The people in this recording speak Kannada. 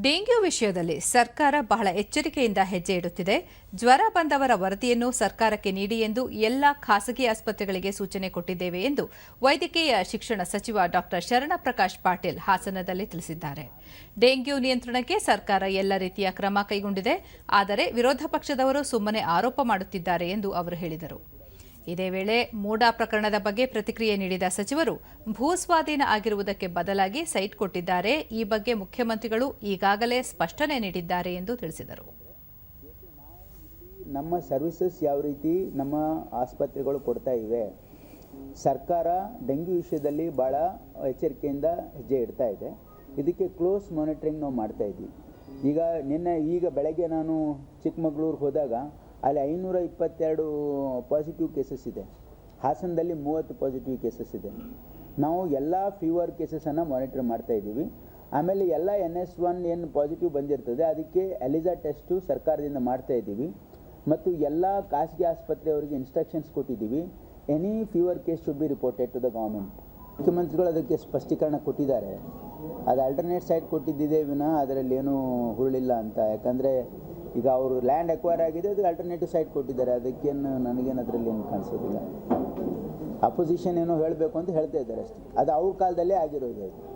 ಡೆಂಗ್ಯೂ ವಿಷಯದಲ್ಲಿ ಸರ್ಕಾರ ಬಹಳ ಎಚ್ಚರಿಕೆಯಿಂದ ಹೆಜ್ಜೆ ಇಡುತ್ತಿದೆ. ಜ್ವರ ಬಂದವರ ವರದಿಯನ್ನು ಸರ್ಕಾರಕ್ಕೆ ನೀಡಿ ಎಂದು ಎಲ್ಲ ಖಾಸಗಿ ಆಸ್ಪತ್ರೆಗಳಿಗೆ ಸೂಚನೆ ಕೊಟ್ಟಿದ್ದೇವೆ ಎಂದು ವೈದ್ಯಕೀಯ ಶಿಕ್ಷಣ ಸಚಿವ ಡಾ. ಶರಣಪ್ರಕಾಶ್ ಪಾಟೀಲ್ ಹಾಸನದಲ್ಲಿ ತಿಳಿಸಿದ್ದಾರೆ. ಡೆಂಗ್ಯೂ ನಿಯಂತ್ರಣಕ್ಕೆ ಸರ್ಕಾರ ಎಲ್ಲ ರೀತಿಯ ಕ್ರಮ ಕೈಗೊಂಡಿದೆ. ಆದರೆ ವಿರೋಧ ಪಕ್ಷದವರು ಸುಮ್ಮನೆ ಆರೋಪ ಮಾಡುತ್ತಿದ್ದಾರೆ ಎಂದು ಅವರು ಹೇಳಿದರು. ಇದೇ ವೇಳೆ ಮೂಡಾ ಪ್ರಕರಣದ ಬಗ್ಗೆ ಪ್ರತಿಕ್ರಿಯೆ ನೀಡಿದ ಸಚಿವರು ಭೂಸ್ವಾಧೀನ ಆಗಿರುವುದಕ್ಕೆ ಬದಲಾಗಿ ಸೈಟ್ ಕೊಟ್ಟಿದ್ದಾರೆ. ಈ ಬಗ್ಗೆ ಮುಖ್ಯಮಂತ್ರಿಗಳು ಈಗಾಗಲೇ ಸ್ಪಷ್ಟನೆ ನೀಡಿದ್ದಾರೆ ಎಂದು ತಿಳಿಸಿದರು. ನಮ್ಮ ಸರ್ವಿಸಸ್ ಯಾವ ರೀತಿ ನಮ್ಮ ಆಸ್ಪತ್ರೆಗಳು ಕೊಡ್ತಾ ಇವೆ? ಸರ್ಕಾರ ಡೆಂಗ್ಯೂ ವಿಷಯದಲ್ಲಿ ಭಾಳ ಎಚ್ಚರಿಕೆಯಿಂದ ಹೆಜ್ಜೆ ಇಡ್ತಾ ಇದೆ. ಇದಕ್ಕೆ ಕ್ಲೋಸ್ ಮಾನಿಟ್ರಿಂಗ್ ನಾವು ಮಾಡ್ತಾ ಇದ್ವಿ. ಈಗ ನಿನ್ನೆ ಈಗ ಬೆಳಗ್ಗೆ ನಾನು ಚಿಕ್ಕಮಗಳೂರು ಹೋದಾಗ ಅಲ್ಲಿ ಐನೂರ ಇಪ್ಪತ್ತೆರಡು ಪಾಸಿಟಿವ್ ಕೇಸಸ್ ಇದೆ. ಹಾಸನದಲ್ಲಿ ಮೂವತ್ತು ಪಾಸಿಟಿವ್ ಕೇಸಸ್ ಇದೆ. ನಾವು ಎಲ್ಲ ಫೀವರ್ ಕೇಸಸನ್ನು ಮಾನಿಟರ್ ಮಾಡ್ತಾ ಇದ್ದೀವಿ. ಆಮೇಲೆ ಎಲ್ಲ ಎನ್ ಎಸ್ ಒನ್ ಏನು ಪಾಸಿಟಿವ್ ಬಂದಿರ್ತದೆ, ಅದಕ್ಕೆ ಎಲಿಜಾ ಟೆಸ್ಟು ಸರ್ಕಾರದಿಂದ ಮಾಡ್ತಾ ಇದ್ದೀವಿ. ಮತ್ತು ಎಲ್ಲ ಖಾಸಗಿ ಆಸ್ಪತ್ರೆಯವರಿಗೆ ಇನ್ಸ್ಟ್ರಕ್ಷನ್ಸ್ ಕೊಟ್ಟಿದ್ದೀವಿ. Any fever case should be reported to the government ಮುಖ್ಯಮಂತ್ರಿಗಳು ಅದಕ್ಕೆ ಸ್ಪಷ್ಟೀಕರಣ ಕೊಟ್ಟಿದ್ದಾರೆ. ಅದು ಆಲ್ಟರ್ನೇಟ್ ಸೈಡ್ ಕೊಟ್ಟಿದ್ದಿದೆ ವಿನಃ ಅದರಲ್ಲಿ ಏನೂ ಹುರುಳಿಲ್ಲ ಅಂತ. ಯಾಕಂದರೆ ಈಗ ಅವರು ಲ್ಯಾಂಡ್ ಅಕ್ವೈರ್ ಆಗಿದೆ ಅದು ಆಲ್ಟರ್ನೇಟಿವ್ ಸೈಟ್ ಕೊಟ್ಟಿದ್ದಾರೆ. ಅದಕ್ಕೇನು ನನಗೇನು ಅದರಲ್ಲಿ ಏನು ಕಾಣಿಸೋದಿಲ್ಲ. ಅಪೋಸಿಷನ್ ಏನೋ ಹೇಳಬೇಕು ಅಂತ ಹೇಳ್ತಾ ಇದ್ದಾರೆ ಅಷ್ಟೇ. ಅದು ಅವ್ರ ಕಾಲದಲ್ಲೇ ಆಗಿರೋದು ಅದು.